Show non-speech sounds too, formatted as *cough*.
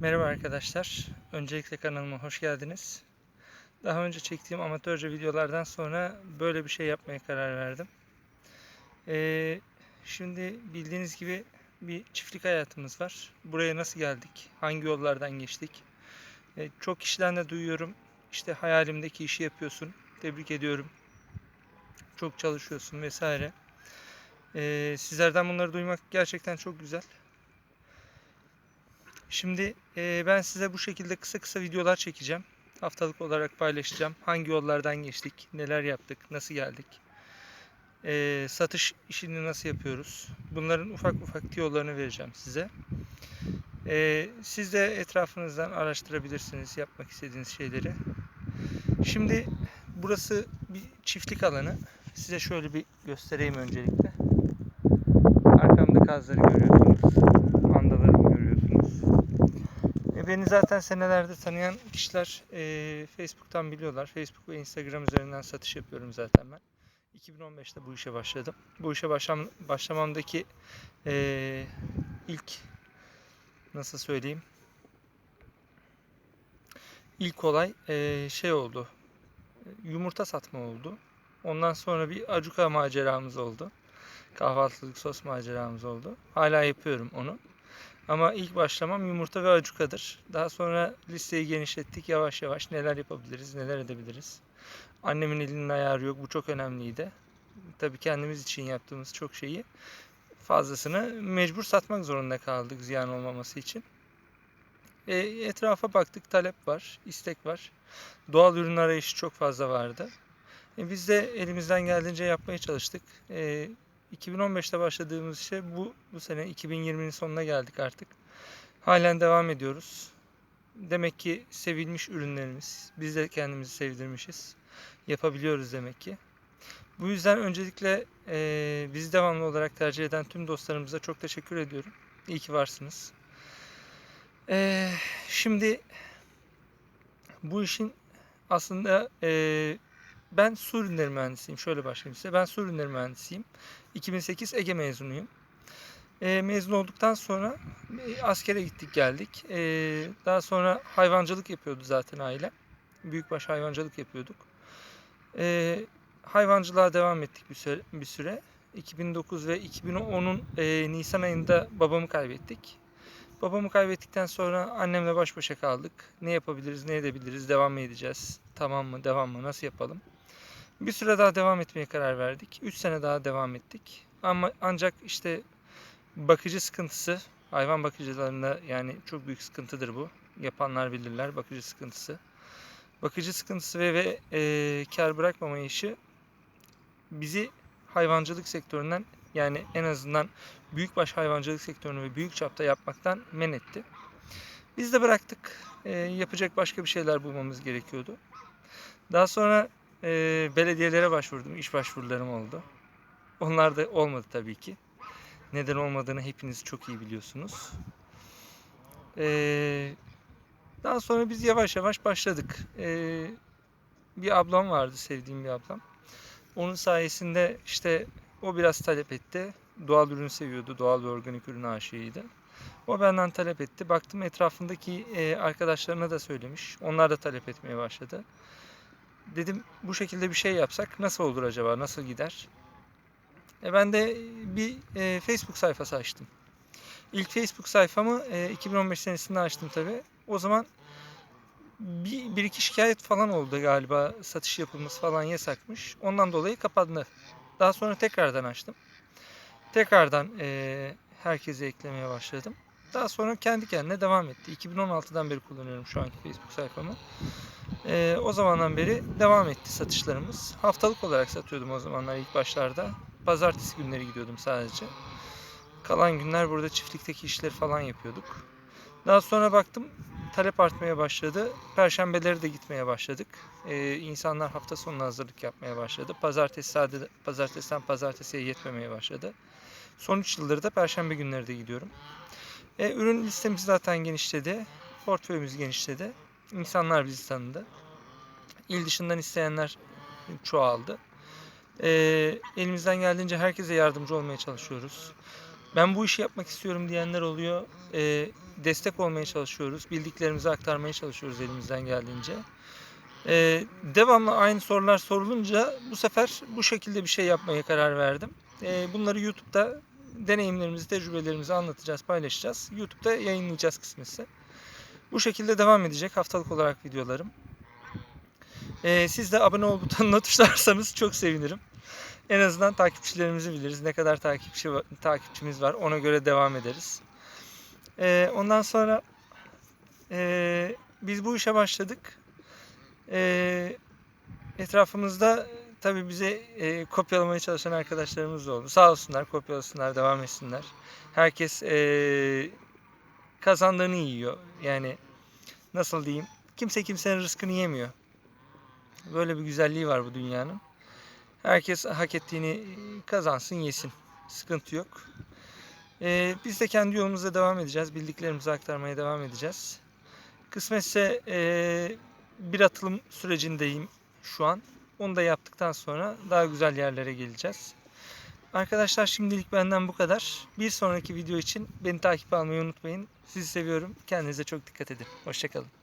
Merhaba arkadaşlar. Öncelikle kanalıma hoş geldiniz. Daha önce çektiğim amatörce videolardan sonra böyle bir şey yapmaya karar verdim. Ee, şimdi bildiğiniz gibi bir çiftlik hayatımız var. Buraya nasıl geldik? Hangi yollardan geçtik? Ee, çok kişiden de duyuyorum. İşte hayalimdeki işi yapıyorsun. Tebrik ediyorum. Çok çalışıyorsun vesaire. Ee, sizlerden bunları duymak gerçekten çok güzel. Şimdi e, ben size bu şekilde kısa kısa videolar çekeceğim. Haftalık olarak paylaşacağım. Hangi yollardan geçtik, neler yaptık, nasıl geldik, e, satış işini nasıl yapıyoruz. Bunların ufak ufak tiyolarını vereceğim size. E, siz de etrafınızdan araştırabilirsiniz yapmak istediğiniz şeyleri. Şimdi burası bir çiftlik alanı. Size şöyle bir göstereyim öncelikle. Arkamda kazları görüyorsunuz. Beni zaten senelerdir tanıyan kişiler e, Facebook'tan biliyorlar. Facebook ve Instagram üzerinden satış yapıyorum zaten ben. 2015'te bu işe başladım. Bu işe başlam başlamamdaki e, ilk nasıl söyleyeyim? İlk olay e, şey oldu. Yumurta satma oldu. Ondan sonra bir acuka maceramız oldu. Kahvaltılık sos maceramız oldu. Hala yapıyorum onu. Ama ilk başlamam yumurta ve acukadır. Daha sonra listeyi genişlettik yavaş yavaş neler yapabiliriz, neler edebiliriz. Annemin elinin ayarı yok. Bu çok önemliydi. Tabii kendimiz için yaptığımız çok şeyi fazlasını mecbur satmak zorunda kaldık ziyan olmaması için. E, etrafa baktık talep var, istek var. Doğal ürün arayışı çok fazla vardı. E, biz de elimizden geldiğince yapmaya çalıştık. E, 2015'te başladığımız işe bu bu sene 2020'nin sonuna geldik artık. Halen devam ediyoruz. Demek ki sevilmiş ürünlerimiz. Biz de kendimizi sevdirmişiz. Yapabiliyoruz demek ki. Bu yüzden öncelikle eee bizi devamlı olarak tercih eden tüm dostlarımıza çok teşekkür ediyorum. İyi ki varsınız. Eee, şimdi bu işin aslında eee, ben su ürünleri mühendisiyim. Şöyle başlayayım size. Ben su ürünleri mühendisiyim. 2008 Ege mezunuyum. Eee, mezun olduktan sonra e, askere gittik geldik. Eee, daha sonra hayvancılık yapıyordu zaten aile. Büyükbaş hayvancılık yapıyorduk. Eee, hayvancılığa devam ettik bir süre. Bir süre. 2009 ve 2010'un eee, Nisan ayında babamı kaybettik. Babamı kaybettikten sonra annemle baş başa kaldık. Ne yapabiliriz, ne edebiliriz, devam mı edeceğiz, tamam mı, devam mı, nasıl yapalım? Bir süre daha devam etmeye karar verdik. 3 sene daha devam ettik. Ama ancak işte bakıcı sıkıntısı, hayvan bakıcılarında yani çok büyük sıkıntıdır bu. Yapanlar bilirler bakıcı sıkıntısı. Bakıcı sıkıntısı ve, ve e, kar bırakmama işi bizi hayvancılık sektöründen yani en azından büyükbaş hayvancılık sektörünü ve büyük çapta yapmaktan men etti. Biz de bıraktık. E, yapacak başka bir şeyler bulmamız gerekiyordu. Daha sonra e, belediyelere başvurdum. İş başvurularım oldu. Onlar da olmadı tabii ki. Neden olmadığını hepiniz çok iyi biliyorsunuz. E, daha sonra biz yavaş yavaş başladık. E, bir ablam vardı, sevdiğim bir ablam. Onun sayesinde işte o biraz talep etti. Doğal ürün seviyordu. Doğal ve organik ürün aşığıydı. O benden talep etti. Baktım etrafındaki e, arkadaşlarına da söylemiş. Onlar da talep etmeye başladı. Dedim bu şekilde bir şey yapsak nasıl olur acaba? Nasıl gider? E, ben de bir e, Facebook sayfası açtım. İlk Facebook sayfamı e, 2015 senesinde açtım tabi. O zaman bir, bir iki şikayet falan oldu galiba. Satış yapılması falan yasakmış. Ondan dolayı kapandı. Daha sonra tekrardan açtım. Tekrardan e, herkese eklemeye başladım. Daha sonra kendi kendine devam etti. 2016'dan beri kullanıyorum şu anki Facebook sayfamı. E, o zamandan beri devam etti satışlarımız. Haftalık olarak satıyordum o zamanlar ilk başlarda. Pazartesi günleri gidiyordum sadece. Kalan günler burada çiftlikteki işleri falan yapıyorduk. Daha sonra baktım talep artmaya başladı. Perşembeleri de gitmeye başladık. Ee, insanlar hafta sonuna hazırlık yapmaya başladı. Pazartesi sadece pazartesiden pazartesiye yetmemeye başladı. Son 3 yıldır da perşembe günleri de gidiyorum. E, ürün listemiz zaten genişledi. Portföyümüz genişledi. İnsanlar bizi tanıdı. İl dışından isteyenler çoğaldı. E, elimizden geldiğince herkese yardımcı olmaya çalışıyoruz. Ben bu işi yapmak istiyorum diyenler oluyor. E, destek olmaya çalışıyoruz. Bildiklerimizi aktarmaya çalışıyoruz elimizden geldiğince. Ee, devamlı aynı sorular sorulunca bu sefer bu şekilde bir şey yapmaya karar verdim. Ee, bunları YouTube'da deneyimlerimizi, tecrübelerimizi anlatacağız, paylaşacağız. YouTube'da yayınlayacağız kısmetse. Bu şekilde devam edecek haftalık olarak videolarım. Ee, siz de abone ol butonuna *laughs* tuşlarsanız çok sevinirim. En azından takipçilerimizi biliriz. Ne kadar takipçi takipçimiz var ona göre devam ederiz. Ee, ondan sonra ee, biz bu işe başladık. Ee, etrafımızda tabii bize ee, kopyalamaya çalışan arkadaşlarımız da oldu. Sağ olsunlar, kopyalasınlar, devam etsinler. Herkes ee, kazandığını yiyor. Yani nasıl diyeyim? Kimse kimsenin rızkını yemiyor. Böyle bir güzelliği var bu dünyanın. Herkes hak ettiğini kazansın, yesin. Sıkıntı yok. Ee, biz de kendi yolumuza devam edeceğiz. Bildiklerimizi aktarmaya devam edeceğiz. Kısmetse ee, bir atılım sürecindeyim şu an. Onu da yaptıktan sonra daha güzel yerlere geleceğiz. Arkadaşlar şimdilik benden bu kadar. Bir sonraki video için beni takip almayı unutmayın. Sizi seviyorum. Kendinize çok dikkat edin. Hoşçakalın.